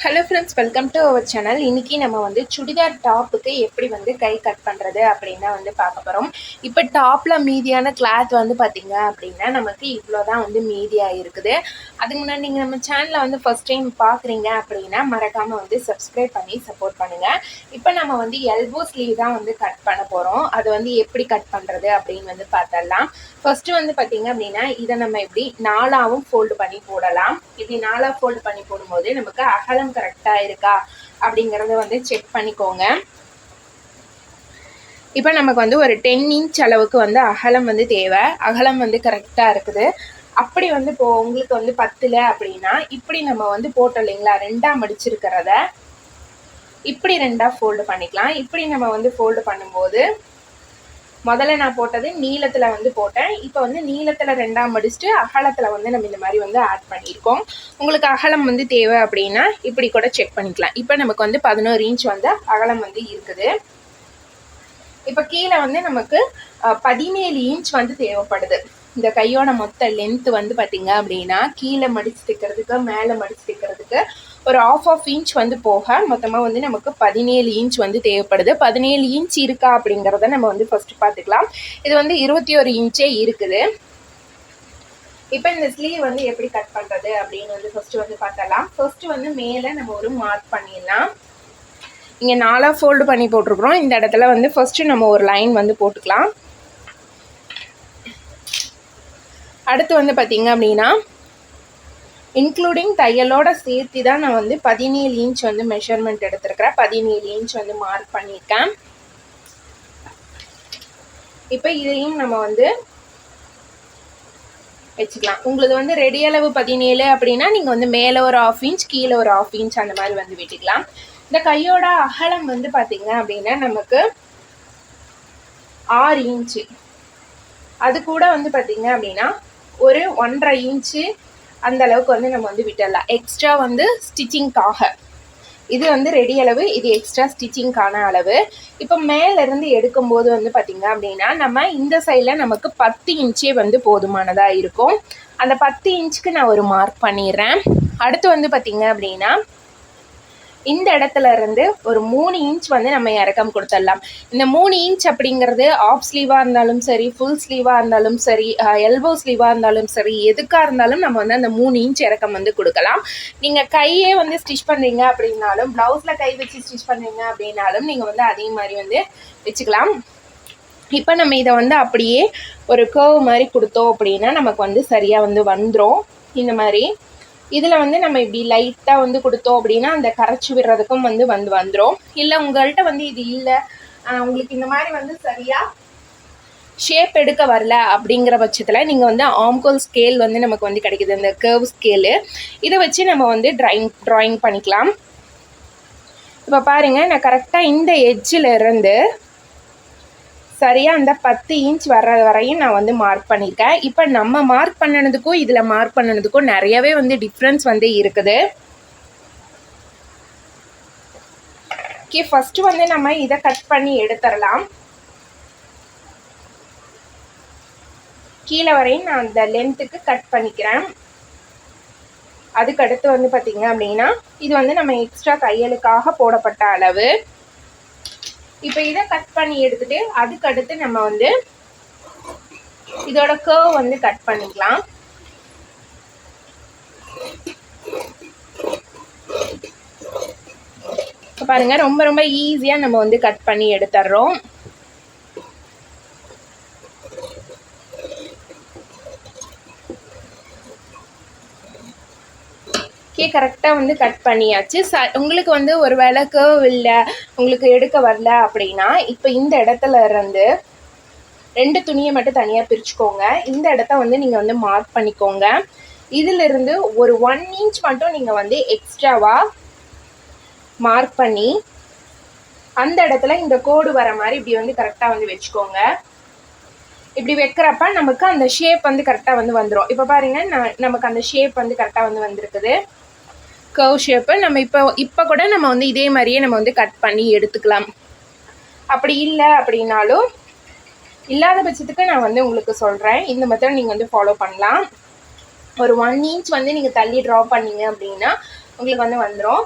Hello friends welcome to our channel இன்றைக்கி நம்ம வந்து சுடிதார் டாப்புக்கு எப்படி வந்து கை கட் பண்ணுறது அப்படின்னு தான் வந்து பார்க்க போகிறோம் இப்போ டாப்பில் மீதியான கிளாத் வந்து பார்த்திங்க அப்படின்னா நமக்கு இவ்வளோ தான் வந்து மீதியாக இருக்குது. அதுக்கு முன்னாடி நீங்கள் நம்ம சேனலை வந்து ஃபஸ்ட் டைம் பார்க்குறீங்க அப்படின்னா மறக்காமல் வந்து சப்ஸ்கிரைப் பண்ணி சப்போர்ட் பண்ணுங்கள் இப்போ நம்ம வந்து எல்போ ஸ்லீவ் தான் வந்து கட் பண்ண போகிறோம் அது வந்து எப்படி கட் பண்ணுறது அப்படின்னு வந்து பார்த்தரலாம் ஃபஸ்ட்டு வந்து பார்த்திங்க அப்படின்னா இதை நம்ம எப்படி நாலாவும் ஃபோல்டு பண்ணி போடலாம். இப்படி நாலாக ஃபோல்டு பண்ணி போடும்போது நமக்கு அகலம் கரெக்டாக இருக்கா அப்படிங்கிறத வந்து செக் பண்ணிக்கோங்க. இப்போ நமக்கு வந்து ஒரு டென் இன்ச் அளவுக்கு வந்து அகலம் வந்து தேவை. அகலம் வந்து கரெக்டாக இருக்குது. அப்படி வந்து இப்போ உங்களுக்கு வந்து பத்தில் அப்படின்னா இப்படி நம்ம வந்து போட்டோம் இல்லைங்களா? ரெண்டாக மடிச்சிருக்கிறத இப்படி ரெண்டாக ஃபோல்டு பண்ணிக்கலாம். இப்படி நம்ம வந்து ஃபோல்டு பண்ணும்போது முதல்ல நான் போட்டது நீளத்தில் வந்து போட்டேன். இப்போ வந்து நீளத்தில் ரெண்டாம் மடிச்சுட்டு அகலத்தில் வந்து நம்ம இந்த மாதிரி வந்து ஆட் பண்ணியிருக்கோம். உங்களுக்கு அகலம் வந்து தேவை அப்படின்னா இப்படி கூட செக் பண்ணிக்கலாம். இப்போ நமக்கு வந்து பதினோரு இன்ச் வந்து அகலம் வந்து இருக்குது. இப்போ கீழே வந்து நமக்கு பதினேழு இன்ச் வந்து தேவைப்படுது. இந்த கையோட மொத்த லென்த் வந்து பார்த்திங்க அப்படின்னா கீழே மடிச்சு தைக்கிறதுக்கு மேலே மடிச்சு தைக்கிறதுக்கு ஒரு ஆஃப் ஆஃப் இன்ச் வந்து போக மொத்தமாக வந்து நமக்கு பதினேழு இன்ச் வந்து தேவைப்படுது. பதினேழு இன்ச் இருக்கா அப்படிங்கிறத நம்ம வந்து ஃபஸ்ட்டு பார்த்துக்கலாம். இது வந்து இருபத்தி ஒரு இன்ச்சே இருக்குது. இப்போ இந்த ஸ்லீவ் வந்து எப்படி கட் பண்ணுறது அப்படின்னு வந்து ஃபஸ்ட்டு வந்து பார்த்தலாம் ஃபஸ்ட்டு வந்து மேலே நம்ம ஒரு மார்க் பண்ணிடலாம். இங்கே நாலாக ஃபோல்டு பண்ணி போட்டிருக்குறோம். இந்த இடத்துல வந்து ஃபஸ்ட்டு நம்ம ஒரு லைன் வந்து போட்டுக்கலாம். அடுத்து வந்து பார்த்திங்க அப்படின்னா இன்க்ளூடிங் தையலோட சேர்த்து தான் நான் வந்து பதினேழு இன்ச் வந்து மெஷர்மெண்ட் எடுத்திருக்கிறேன். பதினேழு இன்ச் வந்து மார்க் பண்ணியிருக்கேன். இப்போ இதையும் நம்ம வந்து வச்சுக்கலாம். உங்களுக்கு வந்து ரெடி அளவு பதினேழு அப்படின்னா நீங்கள் வந்து மேலே ஒரு ஆஃப் இன்ச் கீழே ஒரு ஆஃப் இன்ச் அந்த மாதிரி வந்து விட்டுக்கலாம். இந்த கையோட அகலம் வந்து பார்த்தீங்க அப்படின்னா நமக்கு ஆறு இன்ச்சு அது கூட வந்து பார்த்தீங்க அப்படின்னா ஒரு ஒன்றரை இன்ச்சு அந்த அளவுக்கு வந்து நம்ம வந்து விட்டுடலாம். எக்ஸ்ட்ரா வந்து ஸ்டிச்சிங்க்காக இது வந்து ரெடி அளவு இது எக்ஸ்ட்ரா ஸ்டிச்சிங்க்கான அளவு. இப்போ மேலேருந்து எடுக்கும்போது வந்து பார்த்திங்க அப்படின்னா நம்ம இந்த சைடில் நமக்கு பத்து இன்ச்சே வந்து போதுமானதாக இருக்கும். அந்த பத்து இன்ச்சுக்கு நான் ஒரு மார்க் பண்ணிடுறேன். அடுத்து வந்து பார்த்திங்க அப்படின்னா இந்த இடத்துல இருந்து ஒரு மூணு இன்ச் வந்து நம்ம இறக்கம் கொடுத்துடலாம். இந்த மூணு இன்ச் அப்படிங்கிறது ஆஃப் ஸ்லீவாக இருந்தாலும் சரி ஃபுல் ஸ்லீவாக இருந்தாலும் சரி எல்போ ஸ்லீவாக இருந்தாலும் சரி எதுக்காக இருந்தாலும் நம்ம வந்து அந்த மூணு இன்ச் இறக்கம் வந்து கொடுக்கலாம். நீங்கள் கையே வந்து ஸ்டிச் பண்ணுறீங்க அப்படின்னாலும் ப்ளவுஸில் கை வச்சு ஸ்டிச் பண்ணுறீங்க அப்படின்னாலும் நீங்கள் வந்து அதே மாதிரி வந்து வச்சுக்கலாம். இப்போ நம்ம இதை வந்து அப்படியே ஒரு கர்வ் மாதிரி கொடுத்தோம் அப்படின்னா நமக்கு வந்து சரியாக வந்து வந்துடும் இந்த மாதிரி இதில் வந்து நம்ம இப்படி லைட்டாக வந்து கொடுத்தோம் அப்படின்னா அந்த கரைச்சி விடுறதுக்கும் வந்து வந்து வந்துடும் இல்லை உங்கள்கிட்ட வந்து இது இல்லை. உங்களுக்கு இந்த மாதிரி வந்து சரியாக ஷேப் எடுக்க வரல அப்படிங்கிற பட்சத்தில் நீங்கள் வந்து ஆம்கோல் ஸ்கேல் வந்து நமக்கு வந்து கிடைக்குது. இந்த கர்வ் ஸ்கேலு இதை வச்சு நம்ம வந்து ட்ராயிங் ட்ராயிங் பண்ணிக்கலாம். இப்போ பாருங்கள் நான் கரெக்டாக இந்த எட்ஜில் இருந்து சரியாக அந்த பத்து இன்ச் வர்ற வரையும் நான் வந்து மார்க் பண்ணியிருக்கேன் இப்போ நம்ம மார்க் பண்ணினதுக்கும் இதில் மார்க் பண்ணினதுக்கும் நிறையவே வந்து டிஃப்ரென்ஸ் வந்து இருக்குது. ஓகே ஃபஸ்ட்டு வந்து நம்ம இதை கட் பண்ணி எடுத்துடலாம். கீழே வரையும் நான் அந்த லென்த்துக்கு கட் பண்ணிக்கிறேன். அதுக்கு அடுத்து வந்து பார்த்திங்க அப்படின்னா இது வந்து நம்ம எக்ஸ்ட்ரா தையலுக்காக போடப்பட்ட அளவு. இப்போ இதை கட் பண்ணி எடுத்துட்டு அதுக்கு அடுத்து நம்ம வந்து இதோட கர்வ் வந்து கட் பண்ணிக்கலாம். பாருங்க ரொம்ப ரொம்ப ஈஸியாக நம்ம வந்து கட் பண்ணி எடுத்துடுறோம் ஓகே கரெக்டாக வந்து கட் பண்ணியாச்சு. ச உங்களுக்கு வந்து ஒரு வேலை கேர்வ் இல்லை உங்களுக்கு எடுக்க வரல அப்படின்னா இப்போ இந்த இடத்துல இருந்து ரெண்டு துணியை மட்டும் தனியாக பிரிச்சுக்கோங்க. இந்த இடத்த வந்து நீங்கள் வந்து மார்க் பண்ணிக்கோங்க. இதிலிருந்து ஒரு ஒன் இன்ச் மட்டும் நீங்கள் வந்து எக்ஸ்ட்ராவாக மார்க் பண்ணி அந்த இடத்துல இந்த கோடு வர மாதிரி இப்படி வந்து கரெக்டாக வந்து வச்சுக்கோங்க. இப்படி வைக்கிறப்ப நமக்கு அந்த ஷேப் வந்து கரெக்டாக வந்து வந்துடும் இப்போ பாருங்கள் நான் நமக்கு அந்த ஷேப் வந்து கரெக்டாக வந்து வந்திருக்குது. கர்வ் ஷேப்பு நம்ம இப்போ இப்போ கூட நம்ம வந்து இதே மாதிரியே நம்ம வந்து கட் பண்ணி எடுத்துக்கலாம். அப்படி இல்லை அப்படின்னாலும் இல்லாத பட்சத்துக்கு நான் வந்து உங்களுக்கு சொல்கிறேன் இந்த மெத்தட் நீங்கள் வந்து ஃபாலோ பண்ணலாம். ஒரு ஒன் இன்ச் வந்து நீங்கள் தள்ளி ட்ரா பண்ணீங்க அப்படின்னா உங்களுக்கு வந்து வந்துடும்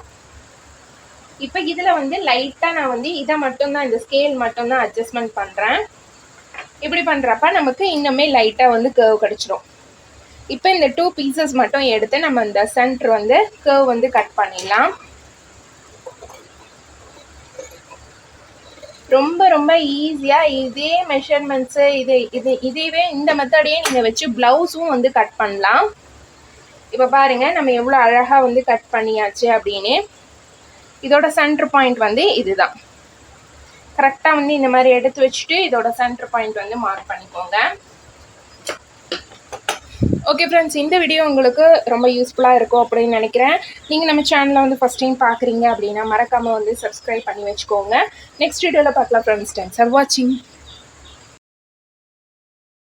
இப்போ இதில் வந்து லைட்டாக நான் வந்து இதை மட்டும்தான் இந்த ஸ்கேல் மட்டும்தான் அட்ஜஸ்ட்மெண்ட் பண்ணுறேன் இப்படி பண்ணுறப்ப நமக்கு இன்னுமே லைட்டாக வந்து கேர்வ் கிடச்சிரும். இப்போ இந்த டூ பீசஸ் மட்டும் எடுத்து நம்ம இந்த சென்டர் வந்து கர்வ் வந்து கட் பண்ணிடலாம். ரொம்ப ரொம்ப ஈஸியாக இதே மெஷர்மெண்ட்ஸு இது இது இதுவே இந்த மெத்தடையே நீங்கள் வச்சு ப்ளவுஸும் வந்து கட் பண்ணலாம். இப்போ பாருங்கள் நம்ம எவ்வளோ அழகாக வந்து கட் பண்ணியாச்சு அப்படின்னு. இதோட சென்டர் பாயிண்ட் வந்து இதுதான். கரெக்டாக வந்து இந்த மாதிரி எடுத்து வச்சுட்டு இதோட சென்டர் பாயிண்ட் வந்து மார்க் பண்ணிக்கோங்க. ஓகே ஃப்ரெண்ட்ஸ் இந்த வீடியோ உங்களுக்கு ரொம்ப யூஸ்ஃபுல்லாக இருக்கும் அப்படின்னு நினைக்கிறேன். நீங்கள் நம்ம சேனலை வந்து ஃபஸ்ட் டைம் பார்க்குறீங்க அப்படின்னா மறக்காமல் வந்து சப்ஸ்கிரைப் பண்ணி வச்சுக்கோங்க. நெக்ஸ்ட் வீடியோவில் பார்க்கலாம் ஃப்ரெண்ட்ஸ் டைம்ஸ் ஃபார் வாட்சிங்